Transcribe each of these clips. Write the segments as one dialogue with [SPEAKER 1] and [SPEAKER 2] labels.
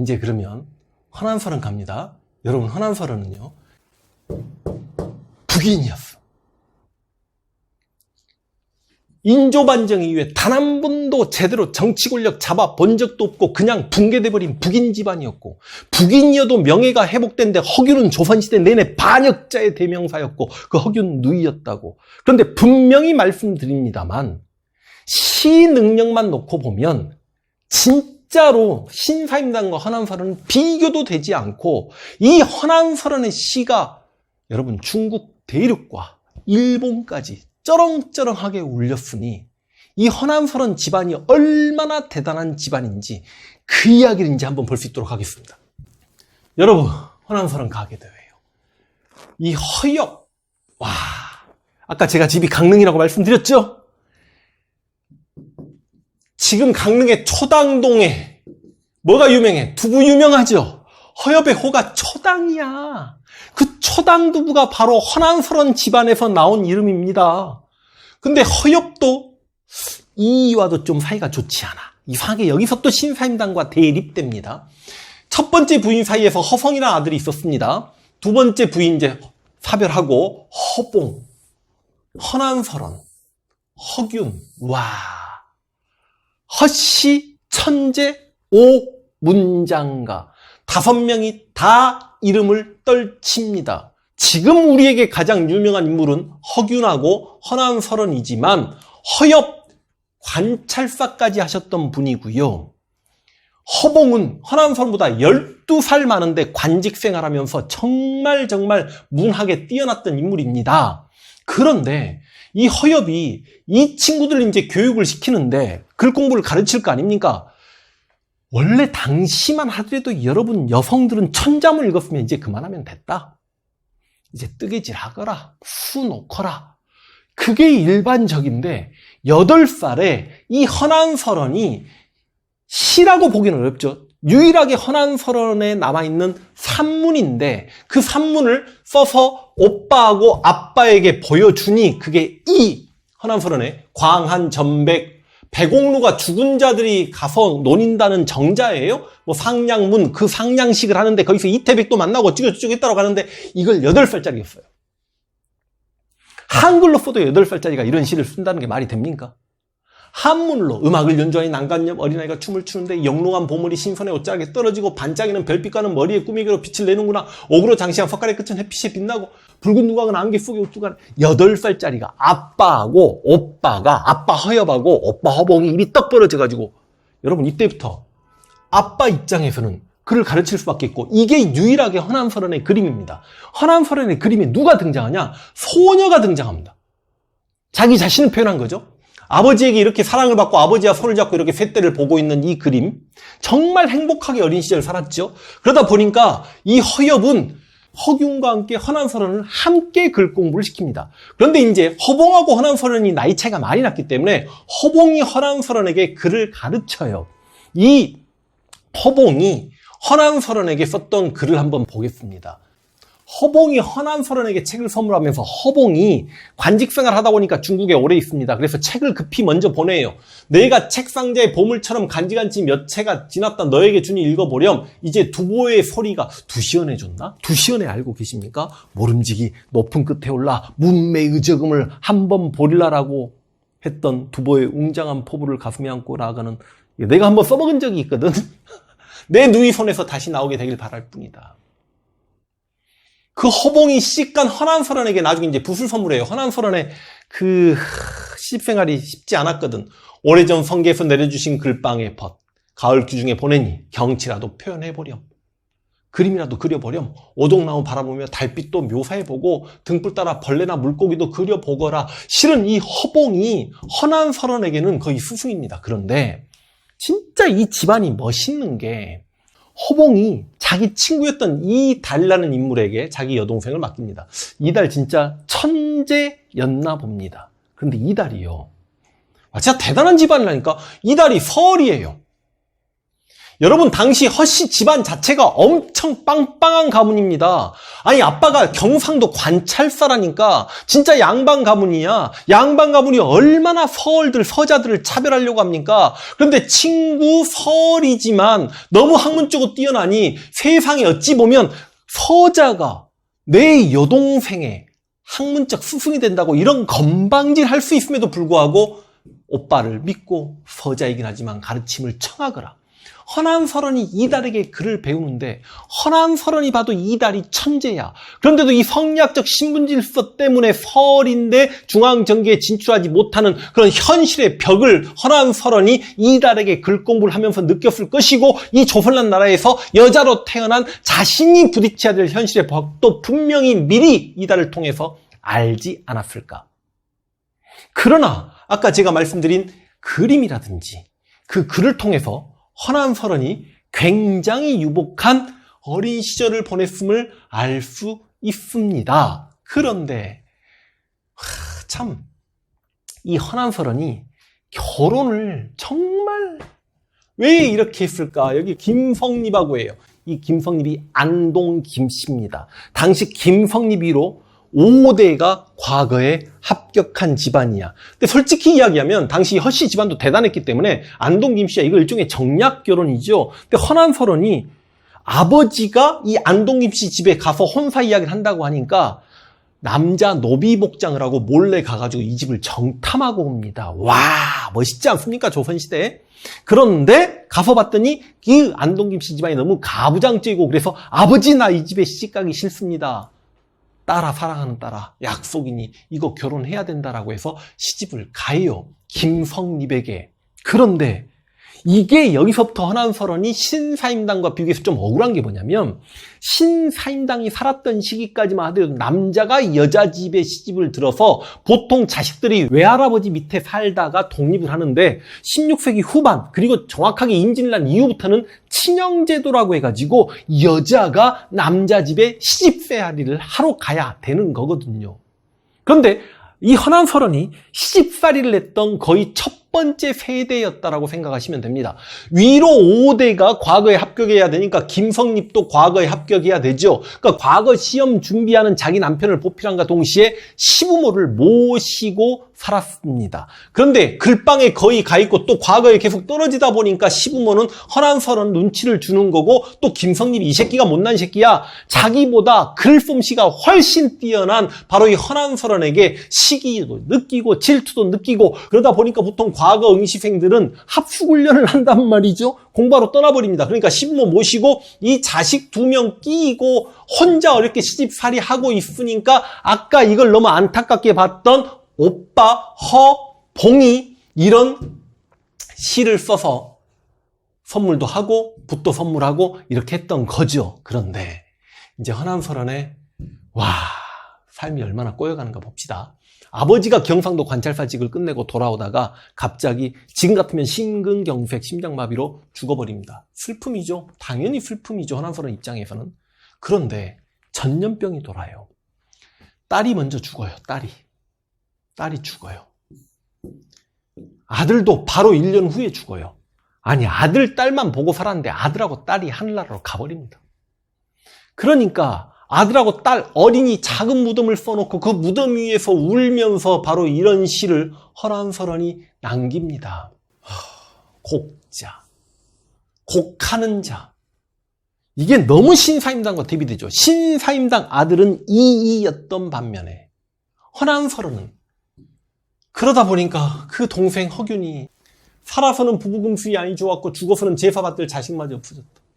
[SPEAKER 1] 이제 그러면 허난설은 갑니다. 여러분 허난설은요 북인이었어. 인조반정 이후에 단한 번도 제대로 정치 권력 잡아 본 적도 없고 그냥 붕괴돼버린 북인 집안이었고 북인이어도 명예가 회복된데 허균은 조선시대 내내 반역자의 대명사였고 그 허균 누이였다고 그런데 분명히 말씀드립니다만 시 능력만 놓고 보면 진 짜로 신사임당과 허난설은 비교도 되지 않고 이 허난설의 시가 여러분 중국 대륙과 일본까지 쩌렁쩌렁하게 울렸으니 이 허난설은 집안이 얼마나 대단한 집안인지 그 이야기를 이제 한번 볼 수 있도록 하겠습니다. 여러분, 허난설은 가게대회예요. 이 허엽, 와, 아까 제가 집이 강릉이라고 말씀드렸죠? 지금 강릉의 초당동에 뭐가 유명해? 두부 유명하죠? 허엽의 호가 초당이야. 그 초당 두부가 바로 허난설원 집안에서 나온 이름입니다. 근데 허엽도 이와도 좀 사이가 좋지 않아. 이상하게 여기서 또 신사임당과 대립됩니다. 첫 번째 부인 사이에서 허성이라는 아들이 있었습니다. 두 번째 부인 이제 사별하고 허봉, 허난설원, 허균, 와, 허씨, 천재, 오문장가 다섯 명이 다 이름을 떨칩니다. 지금 우리에게 가장 유명한 인물은 허균하고 허난설원이지만 허엽 관찰사까지 하셨던 분이고요. 허봉은 허난설보다 12살 많은데 관직 생활하면서 정말 정말 문학에 뛰어났던 인물입니다. 그런데 이 허엽이 이 친구들 이제 교육을 시키는데 글 공부를 가르칠 거 아닙니까? 원래 당시만 하더라도 여러분 여성들은 천자문 읽었으면 이제 그만하면 됐다. 이제 뜨개질 하거라, 수 놓거라. 그게 일반적인데, 8살에 이 허난설원이 시라고 보기는 어렵죠. 유일하게 허난설원에 남아있는 산문인데, 그 산문을 써서 오빠하고 아빠에게 보여주니, 그게 이 허난설원의 광한, 전백, 백옥루가 죽은 자들이 가서 논인다는 정자예요? 뭐 상냥문, 그 상냥식을 하는데 거기서 이태백도 만나고 어쩌고저쩌고 했다고 가는데 이걸 8살짜리였어요. 한글로 써도 8살짜리가 이런 시를 쓴다는 게 말이 됩니까? 한문으로 음악을 연주하니 난간염 어린아이가 춤을 추는데 영롱한 보물이 신선에 옷자락에 떨어지고 반짝이는 별빛과는 머리에 꾸미기로 빛을 내는구나 옥으로 장시한 석가래 끝은 햇빛에 빛나고 붉은 누각은 안개 속에 우뚝한 8살짜리가 아빠하고 오빠가 아빠 허엽하고 오빠 허봉이 입이 떡 벌어져가지고 여러분 이때부터 아빠 입장에서는 그를 가르칠 수밖에 있고 이게 유일하게 허난설원의 그림입니다. 허난설원의 그림에 누가 등장하냐? 소녀가 등장합니다. 자기 자신을 표현한 거죠. 아버지에게 이렇게 사랑을 받고 아버지와 손을 잡고 이렇게 셋대를 보고 있는 이 그림. 정말 행복하게 어린 시절 살았죠. 그러다 보니까 이 허엽은 허균과 함께 허난설원을 함께 글 공부를 시킵니다. 그런데 이제 허봉하고 허난설원이 나이 차이가 많이 났기 때문에 허봉이 허난설원에게 글을 가르쳐요. 이 허봉이 허난설원에게 썼던 글을 한번 보겠습니다. 허봉이 허난설원에게 책을 선물하면서 허봉이 관직 생활 하다 보니까 중국에 오래 있습니다. 그래서 책을 급히 먼저 보내요. 내가 책상자의 보물처럼 간지간 지 몇 채가 지났다 너에게 주니 읽어보렴. 이제 두보의 소리가 두시연해줬나? 두시연해 알고 계십니까? 모름지기 높은 끝에 올라 문매의 저금을 한번 보릴라라고 했던 두보의 웅장한 포부를 가슴에 안고 나아가는 내가 한번 써먹은 적이 있거든. 내 누이 손에서 다시 나오게 되길 바랄 뿐이다. 그 허봉이 씩간 허난설원에게 나중에 이제 붓을 선물해요. 허난설원의 그 시집생활이 쉽지 않았거든. 오래전 성계에서 내려주신 글방의 벗. 가을 규중에 보내니 경치라도 표현해보렴. 그림이라도 그려보렴. 오동나무 바라보며 달빛도 묘사해보고 등불 따라 벌레나 물고기도 그려보거라. 실은 이 허봉이 허난설원에게는 거의 스승입니다. 그런데 진짜 이 집안이 멋있는 게 허봉이 자기 친구였던 이 달이라는 인물에게 자기 여동생을 맡깁니다. 이달 진짜 천재였나 봅니다. 그런데 이 달이요. 아, 진짜 대단한 집안이라니까. 이 달이 설이에요. 여러분 당시 허씨 집안 자체가 엄청 빵빵한 가문입니다. 아니 아빠가 경상도 관찰사라니까 진짜 양반 가문이야. 양반 가문이 얼마나 서얼들 서자들을 차별하려고 합니까? 그런데 친구 서얼이지만 너무 학문적으로 뛰어나니 세상에 어찌 보면 서자가 내 여동생의 학문적 스승이 된다고 이런 건방질 할 수 있음에도 불구하고 오빠를 믿고 서자이긴 하지만 가르침을 청하거라. 허난설원이 이달에게 글을 배우는데 허난설원이 봐도 이달이 천재야. 그런데도 이 성리학적 신분질서 때문에 서울인데 중앙정계에 진출하지 못하는 그런 현실의 벽을 허난설원이 이달에게 글 공부를 하면서 느꼈을 것이고 이 조선란 나라에서 여자로 태어난 자신이 부딪혀야 될 현실의 벽도 분명히 미리 이달을 통해서 알지 않았을까. 그러나 아까 제가 말씀드린 그림이라든지 그 글을 통해서 허난설원이 굉장히 유복한 어린 시절을 보냈음을 알 수 있습니다. 그런데 참 이 허난설원이 결혼을 정말 왜 이렇게 했을까? 여기 김성립하고 해요. 이 김성립이 안동 김씨입니다. 당시 김성립이로 5대가 과거에 합격한 집안이야. 근데 솔직히 이야기하면 당시 허씨 집안도 대단했기 때문에 안동 김씨야 이거 일종의 정략 결혼이죠. 근데 허난설원이 아버지가 이 안동 김씨 집에 가서 혼사 이야기를 한다고 하니까 남자 노비 복장을 하고 몰래 가가지고 이 집을 정탐하고 옵니다. 와 멋있지 않습니까 조선시대? 그런데 가서 봤더니 이 안동 김씨 집안이 너무 가부장적이고 그래서 아버지 나 이 집에 시집 가기 싫습니다. 딸아 사랑하는 딸아 약속이니 이거 결혼해야 된다라고 해서 시집을 가요. 김성립에게. 그런데 이게 여기서부터 허난설원이 신사임당과 비교해서 좀 억울한 게 뭐냐면 신사임당이 살았던 시기까지만 하더라도 남자가 여자 집에 시집을 들어서 보통 자식들이 외할아버지 밑에 살다가 독립을 하는데 16세기 후반 그리고 정확하게 임진란 이후부터는 친형제도라고 해가지고 여자가 남자 집에 시집살이를 하러 가야 되는 거거든요. 그런데 이 허난설원이 시집살이를 했던 거의 첫 번째 세대였다라고 생각하시면 됩니다. 위로 5대가 과거에 합격해야 되니까 김성립도 과거에 합격해야 되죠. 그러니까 과거 시험 준비하는 자기 남편을 보필한과 동시에 시부모를 모시고 살았습니다. 그런데 글방에 거의 가 있고 또 과거에 계속 떨어지다 보니까 시부모는 허난설원 눈치를 주는 거고 또 김성립이 이 새끼가 못난 새끼야. 자기보다 글솜씨가 훨씬 뛰어난 바로 이 허난설원에게 시기도 느끼고 질투도 느끼고 그러다 보니까 보통 과거 응시생들은 합숙훈련을 한단 말이죠. 공부하러 떠나버립니다. 그러니까 시부모 모시고 이 자식 두 명 끼고 혼자 어렵게 시집살이 하고 있으니까 아까 이걸 너무 안타깝게 봤던 오빠 허 봉이 이런 시를 써서 선물도 하고 붓도 선물하고 이렇게 했던 거죠. 그런데 이제 허남설원의 와 삶이 얼마나 꼬여가는가 봅시다. 아버지가 경상도 관찰사직을 끝내고 돌아오다가 갑자기 지금 같으면 심근경색 심장마비로 죽어버립니다. 슬픔이죠. 당연히 슬픔이죠. 허남설원 입장에서는. 그런데 전염병이 돌아요. 딸이 먼저 죽어요. 딸이. 딸이 죽어요. 아들도 바로 1년 후에 죽어요. 아니, 아들, 딸만 보고 살았는데 아들하고 딸이 하늘나라로 가버립니다. 그러니까 아들하고 딸, 어린이 작은 무덤을 써놓고 그 무덤 위에서 울면서 바로 이런 시를 허란설원이 남깁니다. 곡자. 곡하는 자. 이게 너무 신사임당과 대비되죠. 신사임당 아들은 이이였던 반면에 허난설원은 그러다 보니까 그 동생 허균이 살아서는 부부금수이 아니 좋았고 죽어서는 제사받들 자식마저 없어졌다.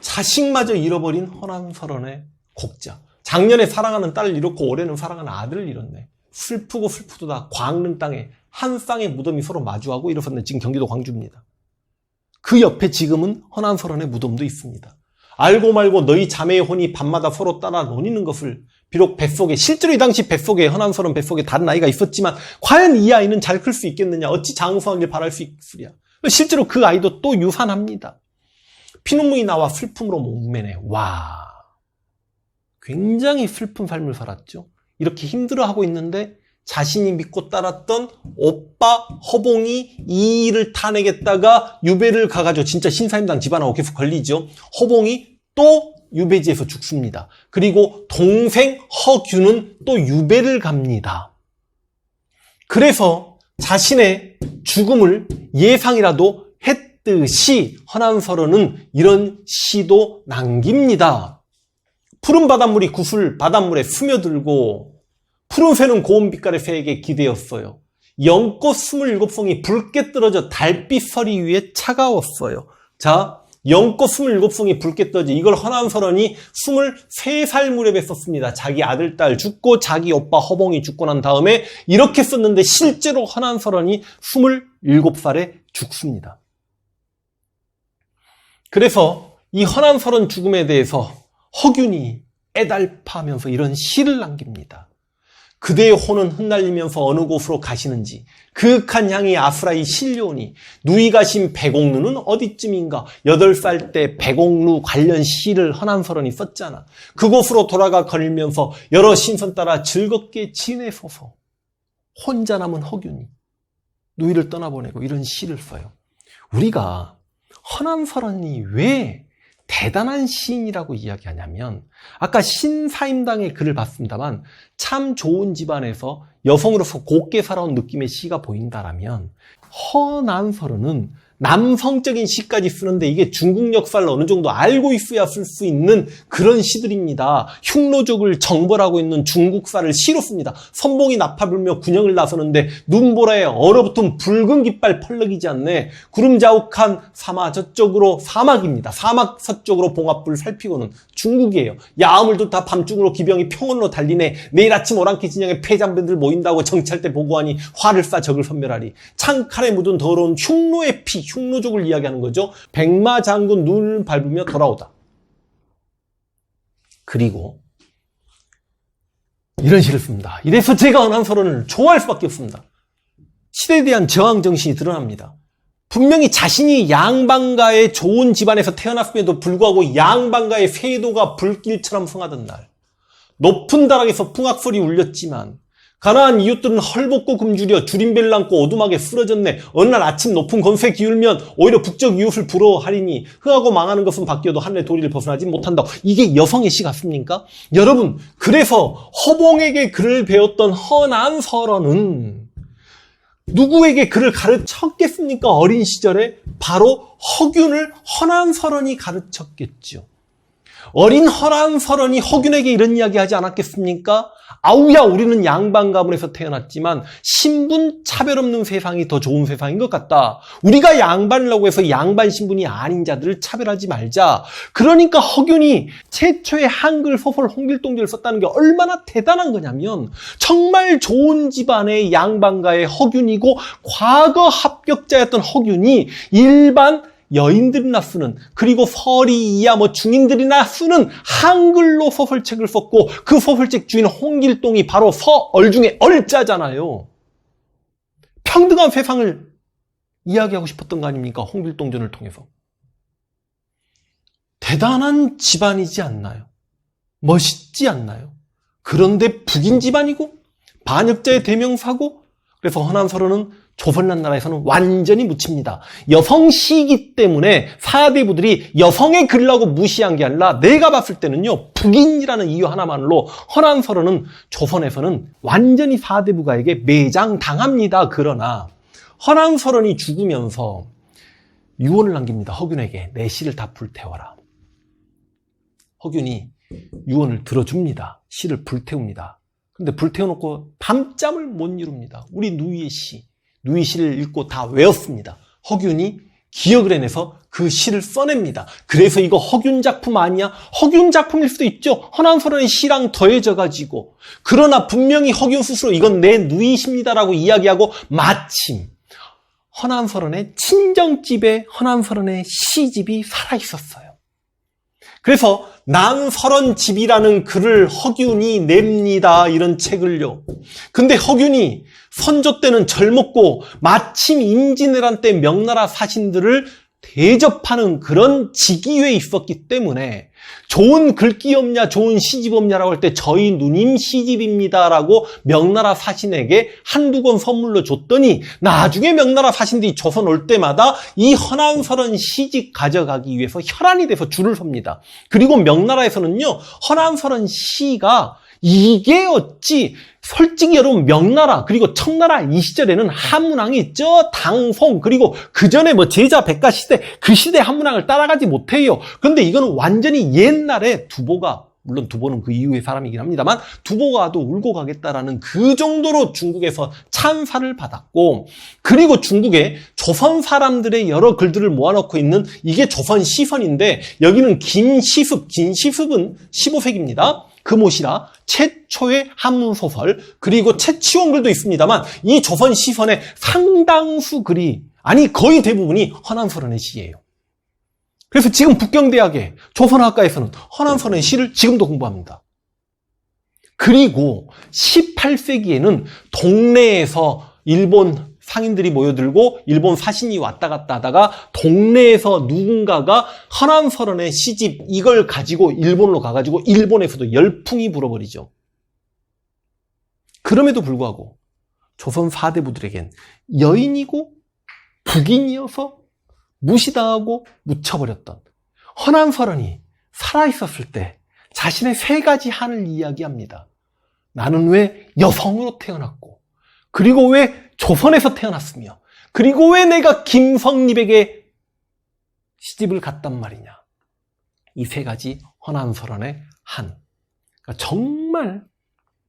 [SPEAKER 1] 자식마저 잃어버린 허난설원의 곡자. 작년에 사랑하는 딸을 잃었고 올해는 사랑하는 아들을 잃었네. 슬프고 슬프도다 광릉 땅에 한 쌍의 무덤이 서로 마주하고 이러었는 지금 경기도 광주입니다. 그 옆에 지금은 허난설원의 무덤도 있습니다. 알고 말고 너희 자매의 혼이 밤마다 서로 따라 논이는 것을 비록 뱃속에 실제로 이 당시 뱃속에 허난설원 뱃속에 다른 아이가 있었지만 과연 이 아이는 잘 클 수 있겠느냐 어찌 장수하길 바랄 수 있으랴 실제로 그 아이도 또 유산합니다. 피눈물이 나와 슬픔으로 목매네. 와 굉장히 슬픈 삶을 살았죠. 이렇게 힘들어하고 있는데 자신이 믿고 따랐던 오빠 허봉이 이 일을 타내겠다가 유배를 가가지고 진짜 신사임당 집안하고 계속 걸리죠. 허봉이 또 유배지에서 죽습니다. 그리고 동생 허규는 또 유배를 갑니다. 그래서 자신의 죽음을 예상이라도 했 듯이 허난설원은 이런 시도 남깁니다. 푸른 바닷물이 구슬 바닷물에 스며들고 푸른 새는 고운 빛깔의 새에게 기대었어요. 연꽃 27송이 붉게 떨어져 달빛 서리 위에 차가웠어요. 자, 연꽃 27송이 붉게 떨어져 이걸 허난설원이 23살 무렵에 썼습니다. 자기 아들, 딸 죽고 자기 오빠 허봉이 죽고 난 다음에 이렇게 썼는데 실제로 허난설원이 27살에 죽습니다. 그래서 이 허난설원 죽음에 대해서 허균이 애달파하면서 이런 시를 남깁니다. 그대의 혼은 흩날리면서 어느 곳으로 가시는지 그윽한 향이 아프라이 실려오니 누이 가신 백옥루는 어디쯤인가 여덟 살 때 백옥루 관련 시를 허난설원이 썼잖아. 그곳으로 돌아가 걸면서 여러 신선 따라 즐겁게 지내소서 혼자 남은 허균이 누이를 떠나보내고 이런 시를 써요. 우리가 허난설원이 왜 대단한 시인이라고 이야기하냐면 아까 신사임당의 글을 봤습니다만 참 좋은 집안에서 여성으로서 곱게 살아온 느낌의 시가 보인다라면 허난설은 남성적인 시까지 쓰는데 이게 중국 역사를 어느 정도 알고 있어야 쓸 수 있는 그런 시들입니다. 흉노족을 정벌하고 있는 중국사를 시로 씁니다. 선봉이 나파 불며 군영을 나서는데 눈보라에 얼어붙은 붉은 깃발 펄럭이지 않네. 구름 자욱한 사마 저쪽으로 사막입니다. 사막 서쪽으로 봉합불 살피고는 중국이에요. 야음을 돋다 밤중으로 기병이 평원으로 달리네. 내일 아침 오랑캐 진영에 폐장병들 모인다고 정찰대 보고하니 화를 쏴 적을 선멸하리. 창칼에 묻은 더러운 흉노의 피, 흉노족을 이야기하는 거죠. 백마 장군 눈을 밟으며 돌아오다. 그리고 이런 시를 씁니다. 이래서 제가 언한설원을 좋아할 수밖에 없습니다. 시대에 대한 저항 정신이 드러납니다. 분명히 자신이 양반가의 좋은 집안에서 태어났음에도 불구하고 양반가의 세도가 불길처럼 성하던 날 높은 다락에서 풍악소리 울렸지만 가난한 이웃들은 헐벗고 굶주려 줄임배를 안고 오두막에 쓰러졌네. 어느 날 아침 높은 건세 기울면 오히려 북쪽 이웃을 부러워하리니 흥하고 망하는 것은 바뀌어도 하늘의 도리를 벗어나지 못한다. 이게 여성의 시 같습니까? 여러분 그래서 허봉에게 글을 배웠던 허난설원은 누구에게 글을 가르쳤겠습니까? 어린 시절에 바로 허균을 허난설원이 가르쳤겠죠. 어린 허난설원이 허균에게 이런 이야기 하지 않았겠습니까? 아우야 우리는 양반 가문에서 태어났지만 신분 차별 없는 세상이 더 좋은 세상인 것 같다. 우리가 양반이라고 해서 양반 신분이 아닌 자들을 차별하지 말자. 그러니까 허균이 최초의 한글 소설 홍길동지를 썼다는 게 얼마나 대단한 거냐면 정말 좋은 집안의 양반가의 허균이고 과거 합격자였던 허균이 일반 여인들이나 쓰는 그리고 서리 이야 뭐 중인들이나 쓰는 한글로 소설책을 썼고 그 소설책 주인 홍길동이 바로 서얼 중에 얼자잖아요. 평등한 세상을 이야기하고 싶었던 거 아닙니까? 홍길동전을 통해서. 대단한 집안이지 않나요? 멋있지 않나요? 그런데 북인 집안이고 반역자의 대명사고 그래서 허난서로는 조선난 나라에서는 완전히 묻힙니다. 여성 시기 때문에 사대부들이 여성의 글이라고 무시한 게 아니라 내가 봤을 때는요 북인이라는 이유 하나만으로 허난서로는 조선에서는 완전히 사대부가에게 매장 당합니다. 그러나 허난서론이 죽으면서 유언을 남깁니다. 허균에게 내 시를 다 불태워라. 허균이 유언을 들어줍니다. 시를 불태웁니다. 근데 불태워놓고 밤잠을 못 이룹니다. 우리 누이의 시. 누이 시를 읽고 다 외웠습니다. 허균이 기억을 해내서 그 시를 써냅니다. 그래서 이거 허균 작품 아니야? 허균 작품일 수도 있죠. 허난설원의 시랑 더해져가지고. 그러나 분명히 허균 스스로 이건 내 누이 시입니다라고 이야기하고 마침 허난설원의 친정집에 허난설원의 시집이 살아있었어요. 그래서 남설원 집이라는 글을 허균이 냅니다. 이런 책을요. 근데 허균이 선조 때는 젊었고 마침 임진왜란 때 명나라 사신들을 대접하는 그런 직위에 있었기 때문에 좋은 글귀 없냐, 좋은 시집 없냐라고 할 때 저희 누님 시집입니다라고 명나라 사신에게 한두 권 선물로 줬더니 나중에 명나라 사신들이 조선 올 때마다 이 허난설은 시집 가져가기 위해서 혈안이 돼서 줄을 섭니다. 그리고 명나라에서는요, 허난설은 시가 이게 어찌 솔직히 여러분 명나라 그리고 청나라 이 시절에는 한문왕이 저 당송 그리고 그 전에 뭐 제자 백가 시대 그 시대 한문왕을 따라가지 못해요. 그런데 이거는 완전히 옛날에 두보가 물론 두보는 그 이후의 사람이긴 합니다만 두보가도 울고 가겠다라는 그 정도로 중국에서 찬사를 받았고 그리고 중국에 조선 사람들의 여러 글들을 모아놓고 있는 이게 조선 시선인데 여기는 김시습 김시습은 15세기입니다. 금오시라 최초의 한문 소설 그리고 채치원 글도 있습니다만 이 조선 시선의 상당수 글이 아니 거의 대부분이 허난설원의 시예요. 그래서 지금 북경대학의 조선학과에서는 허난설원의 시를 지금도 공부합니다. 그리고 18세기에는 동네에서 일본 상인들이 모여들고 일본 사신이 왔다 갔다 하다가 동네에서 누군가가 허난설원의 시집 이걸 가지고 일본으로 가가지고 일본에서도 열풍이 불어버리죠. 그럼에도 불구하고 조선 사대부들에겐 여인이고 북인이어서 무시당하고 묻혀버렸던 허난설원이 살아있었을 때 자신의 세 가지 한을 이야기합니다. 나는 왜 여성으로 태어났고 그리고 왜 조선에서 태어났으며 그리고 왜 내가 김성립에게 시집을 갔단 말이냐. 이 세 가지 허난설원의 한. 그러니까 정말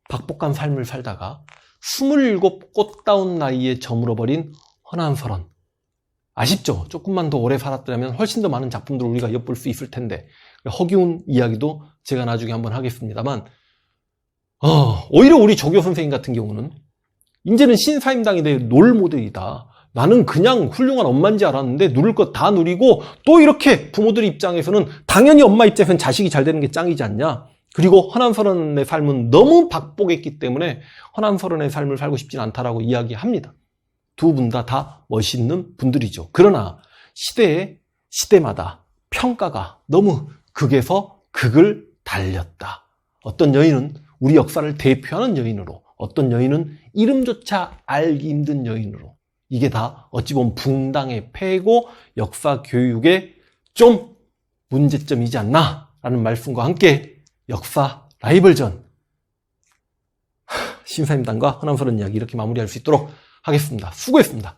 [SPEAKER 1] 박복한 삶을 살다가 27 꽃다운 나이에 저물어버린 허난설원. 아쉽죠? 조금만 더 오래 살았더라면 훨씬 더 많은 작품들을 우리가 엿볼 수 있을 텐데. 허기운 이야기도 제가 나중에 한번 하겠습니다만, 어, 오히려 우리 조교 선생님 같은 경우는 이제는 신사임당에 대해 롤 모델이다. 나는 그냥 훌륭한 엄마인지 알았는데 누릴 것 다 누리고 또 이렇게 부모들 입장에서는 당연히 엄마 입장에서는 자식이 잘 되는 게 짱이지 않냐. 그리고 허난설원의 삶은 너무 박복했기 때문에 허난설원의 삶을 살고 싶진 않다라고 이야기합니다. 두분다다 멋있는 분들이죠. 그러나 시대에 시대마다 평가가 너무 극에서 극을 달렸다. 어떤 여인은 우리 역사를 대표하는 여인으로 어떤 여인은 이름조차 알기 힘든 여인으로 이게 다 어찌 보면 붕당의 폐고 역사 교육의 좀 문제점이지 않나 라는 말씀과 함께 역사 라이벌전 신사임당과 허남설은 이야기 이렇게 마무리할 수 있도록 하겠습니다. 수고했습니다.